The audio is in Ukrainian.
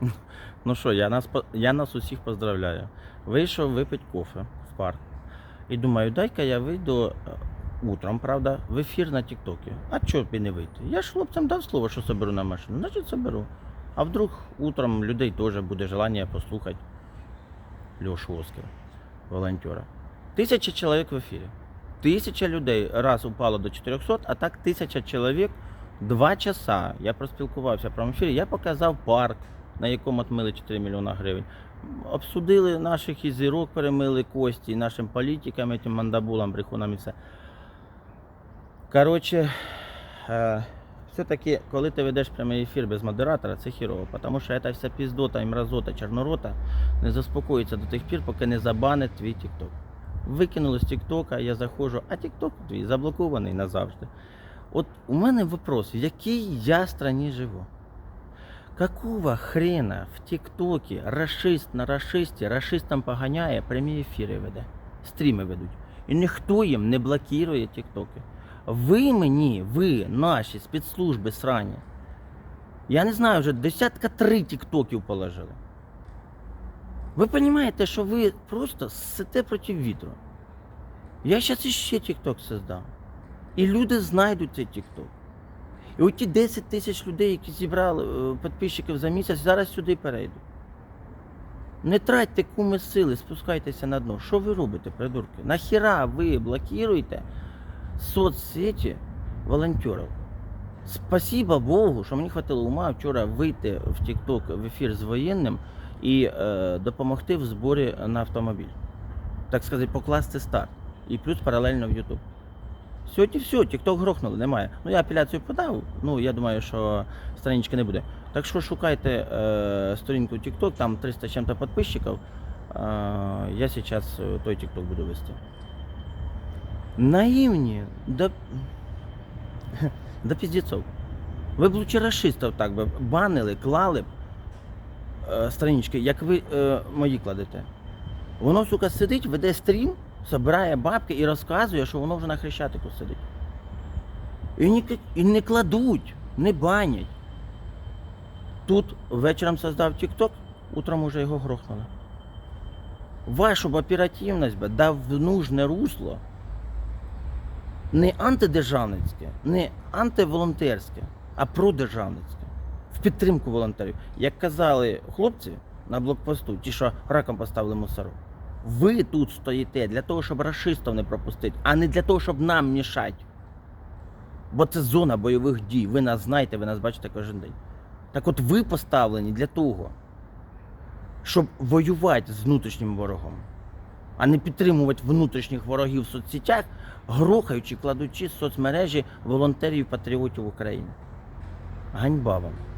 Ну що, я нас, я нас усіх поздравляю. Вийшов випити кофе в парк. І думаю, дай-ка я вийду е, утром, правда, в ефір на Тіктокі. А чого б і не вийти? Я ж хлопцям дав слово, що соберу на машину. Значить, соберу. А вдруг утром людей теж буде желання послухати Льошу Оскара, волонтера. Тисяча чоловік в ефірі. Тисяча людей раз упало до 400, а так тисяча чоловік два часа. Я проспілкувався в ефірі. Я показав парк, на якому отмили 4 мільйона гривень. Обсудили наших і зірок, перемили кості, і нашим політикам, этим мандабулам, брехунам і все. Коротше, е, все-таки, коли ти ведеш прямий ефір без модератора, це хірово, тому що ця вся піздота і мразота чорнорота не заспокоїться до тих пір, поки не забанить твій TikTok. Викинули з Тіктока, я заходжу, а Тікток твій заблокований назавжди. От у мене вопрос, в якій я страні живу? Какого хрена в ТикТоке расист на расисті, расистам поганяє, прямі ефіри веде, стріми ведуть. І ніхто їм не блокує тіктоки. Ви мені, ви, наші спецслужби срані. Я не знаю, вже десятка три тіктоків положили. Ви розумієте, що ви просто сите проти вітру. Я зараз іще тікток создам. І люди знайдуть цей тікток. І оті 10 тисяч людей, які зібрали е, підписчиків за місяць, зараз сюди перейдуть. Не тратьте куми сили, спускайтеся на дно. Що ви робите, придурки? Нахіра ви блокуєте соцсеті волонтерів? Спасибо Богу, що мені хватило ума вчора вийти в TikTok в ефір з воєнним і е, допомогти в зборі на автомобіль. Так сказати, покласти старт. І плюс паралельно в YouTube. Сьогодні все, TikTok грохнули, немає. Ну я апеляцію подав. Ну я думаю, що странички не буде. Так що шукайте е, сторінку TikTok, там 300 з чим-то підписчиків. Е, я зараз е, той TikTok буду вести. Наивні, да, да піздецов. Ви б лучше расистів так би банили, клали б е, странички, як ви е, мої кладете. Воно, сука, сидить, веде стрім, збирає бабки і розказує, що воно вже на хрещатику сидить. І не, і не кладуть, не банять. Тут вечором создав TikTok, утром уже його грохнули. Вашу б оперативність би дав в нужне русло не антидержавницьке, не антиволонтерське, а продержавницьке. В підтримку волонтерів. Як казали хлопці на блокпосту, ті, що раком поставили мусору, ви тут стоїте для того, щоб расистів не пропустити, а не для того, щоб нам мішати. Бо це зона бойових дій. Ви нас знаєте, ви нас бачите кожен день. Так от ви поставлені для того, щоб воювати з внутрішнім ворогом, а не підтримувати внутрішніх ворогів в соцсетях, грохаючи, кладучи з соцмережі волонтерів патріотів України. Ганьба вам.